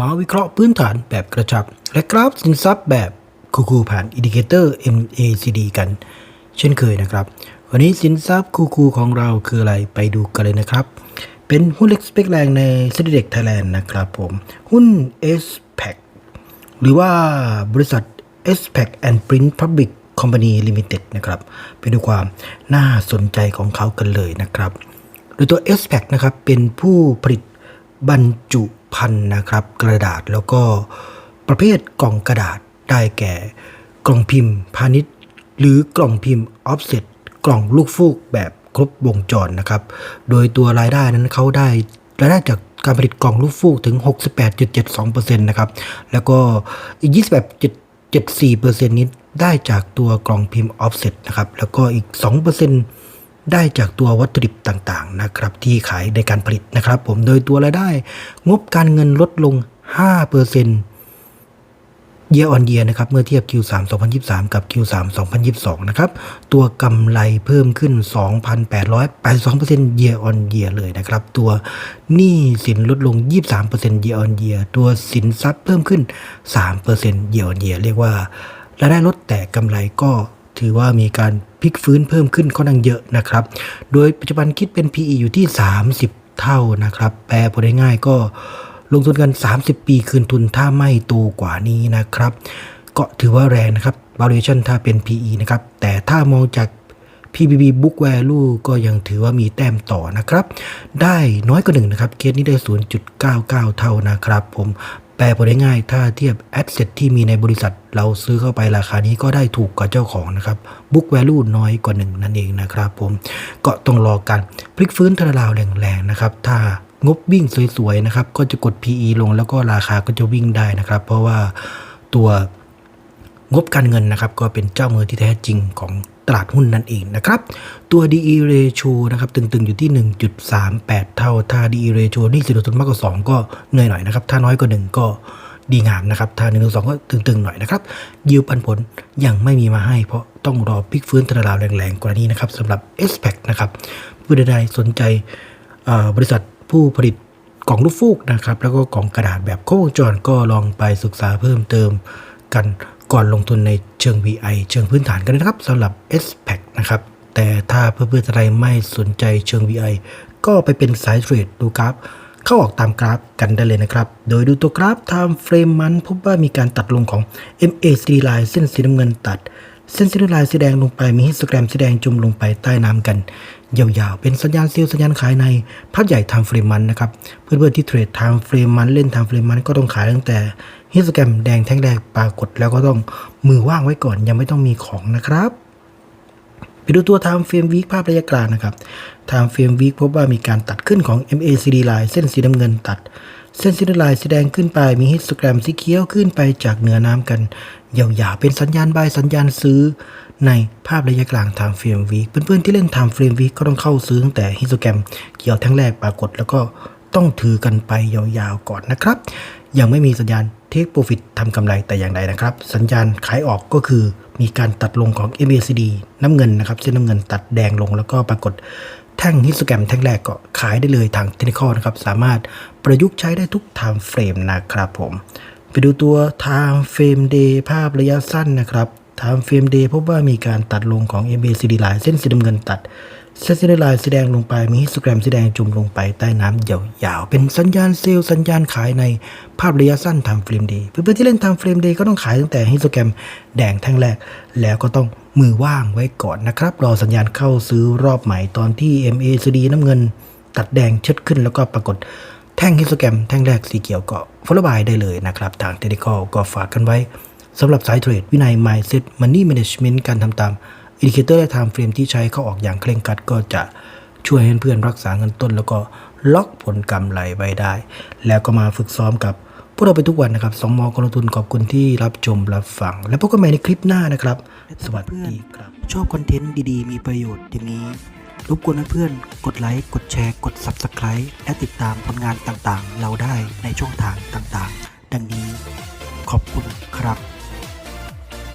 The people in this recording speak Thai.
มาวิเคราะห์พื้นฐานแบบกระชับ และกราฟสินทรัพย์แบบคูคูผ่านอินดิเคเตอร์ MACD กัน เช่นเคยนะครับ วันนี้สินทรัพย์คูคูของเราคืออะไรไปดูกันเลยนะครับ เป็นหุ้นเล็กสเปกแรงในเซ็นดีเด็กไทยแลนด์นะครับผมหุ้น s p a c หรือว่าบริษัท s p a c and Print Public Company Limited นะครับไปดูความน่าสนใจของเขากันเลยนะครับ โดยตัว s p a c นะครับเป็นผู้ผลิตบรรจุ ภัณฑ์นะครับ กระดาษแล้วก็ประเภทกล่องกระดาษได้แก่ กล่องพิมพ์พาณิชย์ หรือกล่องพิมพ์ออฟเซ็ตกล่องลูกฟูกแบบครบวงจรนะครับ โดยตัวรายได้นั้นเขาได้รายได้จากการผลิตกล่องลูกฟูกถึง 68.72%นะครับ แล้วก็อีก 28.74%นี้ได้จากตัวกล่องพิมพ์ออฟเซ็ตนะครับ แล้วก็อีก 2% ได้จากตัววัตถุดิบต่างๆนะครับที่ขายในการผลิตนะครับ ผมโดยตัวรายได้ งบการเงินลดลง5% year on year นะครับเมื่อเทียบ Q3 2023 กับ Q3 2022 นะครับตัวกำไรเพิ่มขึ้น 2,882% year on year เลยนะครับตัวหนี้สินลดลง 23% year on year ตัวสินทรัพย์เพิ่มขึ้น3% year on year เรียกว่ารายได้ลดแต่กำไรก็ ถือว่ามีการพลิกฟื้นเพิ่มขึ้นค่อนข้างเยอะนะครับ โดยปัจจุบันคิดเป็น PE อยู่ที่ 30 เท่านะครับ แปลพูดง่ายๆก็ลงทุนกัน 30 ปีคืนทุนถ้าไม่โตกว่านี้นะครับ ก็ถือว่าแรงนะครับ valuation ถ้าเป็น PE นะครับ แต่ถ้ามองจาก PBB book value ก็ยังถือว่ามีแต้มต่อนะครับ ได้น้อยกว่าหนึ่งนะครับ เคสนี้ได้ 0.99 เท่านะครับ ผม แปลพูดง่ายๆถ้าเทียบ asset ที่มีในบริษัท เราซื้อเข้าไปราคานี้ก็ได้ถูกกว่าเจ้าของนะครับ book value น้อยกว่าหนึ่งนั่นเองนะครับผมก็ต้องรอการพลิกฟื้นทะลาวแรงๆนะครับถ้างบวิ่งสวยๆนะครับก็จะกด PE ลงแล้วก็ราคาก็จะวิ่งได้นะครับ เพราะว่าตัวงบการเงินนะครับ ก็เป็นเจ้ามือที่แท้จริงของ ลาดหุ้นนั่นเองนะครับ ตัว DE ratio นะครับตึงๆอยู่ที่ 1.38 เท่า ถ้า DE ratio นี่สินทุนมากกว่า 2 ก็เหนื่อยหน่อยนะครับ ถ้าน้อยกว่า 1 ก็ดีงามนะครับ ถ้า1นึ่งสองก็ตึงๆหน่อยนะครับยิวปันผลยังไม่มีมาให้ เพราะต้องรอพลิกฟื้นตลาดแรงๆกว่านี้นะครับสำหรับ s p a c นะครับผู้ใดๆสนใจบริษัทผู้ผลิตกล่องลูกฟูกนะครับแล้วก็กล่องกระดาษแบบโครบวงจรก็ลองไปศึกษาเพิ่มเติมกันก่อนลงทุนใน เชิง VI เชิงพื้นฐานกันนะครับสำหรับ s p a c นะครับ แต่ถ้าเพื่อนๆอะไรไม่สนใจเชิง VI ก็ไปเป็นสายเทรดดูกราฟ เข้าออกตามกราฟกันได้เลยนะครับ โดยดูตัวกราฟ Time Frame มันพบว่ามีการตัดลงของ MACD line เส้นสีน้ำเงินตัด เส้นสีน้ำลายสีแดงลงไปมีฮิสโตแกรมสีแดงจุ่มลงไปใต้น้ำกัน ยาวๆ เป็นสัญญาณเซลล์สัญญาณขายในภาพใหญ่ไทม์เฟรมมันนะครับ เพื่อนๆที่เทรดไทม์เฟรมมันเล่นไทม์เฟรมมันก็ต้องขายตั้งแต่ฮิสแกรมแดงแท่งแรกปรากฏแล้วก็ต้องมือว่างไว้ก่อนยังไม่ต้องมีของนะครับไปดูตัว Time Frame Week ภาพระยะกลางนะครับ Time Frame Week พบว่ามีการตัดขึ้นของ MACD line เส้นสีน้ำเงินตัด เส้นสีน้ำลายสีแดงขึ้นไปมีฮิสแกรมสีเขียวขึ้นไปจากเหนือน้ำกันยาวๆเป็นสัญญาณบายสัญญาณซื้อ ในภาพระยะกลาง Time Frame Week เพื่อนๆที่เล่น Time Frame Week ก็ต้องเข้าซื้อตั้งแต่ฮิสโตแกรมเขียวแท่งแรกปรากฏแล้วก็ต้องถือกันไปยาวๆก่อนนะครับ ยังไม่มีสัญญาณ Take Profit ทำกำไรแต่อย่างใดนะครับ สัญญาณขายออกก็คือมีการตัดลงของ MACD น้ำเงินนะครับเส้นน้ำเงินตัดแดงลงแล้วก็ปรากฏแท่งฮิสโตแกรมแท่งแรกก็ขายได้เลยทางเทคนิคนะครับ สามารถประยุกต์ใช้ได้ทุก Time Frame นะครับผม ไปดูตัว Time Frame Day ภาพระยะสั้นนะครับ Time Frame Day พบว่ามีการตัดลงของ MACD line เส้นสีน้ำเงินตัด เส้นสีน้ำลายสีแดงลงไปมีฮิสโตแกรมสีแดงจุ่มลงไปใต้น้ำยาวๆ เป็นสัญญาณเซลล์สัญญาณขายในภาพระยะสั้น Time Frame Day เพื่อนๆที่เล่น Time Frame Day ก็ต้องขายตั้งแต่ฮิสโตแกรมแดงแท่งแรก แล้วก็ต้องมือว่างไว้ก่อนนะครับรอสัญญาณเข้าซื้อรอบใหม่ตอนที่ MACD น้ำเงิน ตัดแดงเชิดขึ้นแล้วก็ปรากฏแท่งฮิสโตแกรมแท่งแรกสีเขียวก็ฟอลบายได้เลยนะครับทางเทคนิคก็ฝากกันไว้ สำหรับสายเทรดวินัย Mindset Money Management การทำตามอินดิเคเตอร์และ Time Frame ที่ใช้เข้าออกอย่างเคร่งครัดก็จะช่วยให้เพื่อนรักษาเงินต้น แล้วก็ล็อกผลกำไรไว้ได้ แล้วก็มาฝึกซ้อมกับพวกเราไปทุกวันนะครับสองมอกลงทุนขอบคุณที่รับชมรับฟัง และพบกันใหม่ในคลิปหน้านะครับ สวัสดีครับ ชอบคอนเทนต์ดีๆ มีประโยชน์อย่างนี้ รบกวนเพื่อนกดไลค์ กดแชร์ กด Subscribe และติดตามผลงานต่างๆ เราได้ในช่องทางต่างๆ ดังนี้ ขอบคุณครับ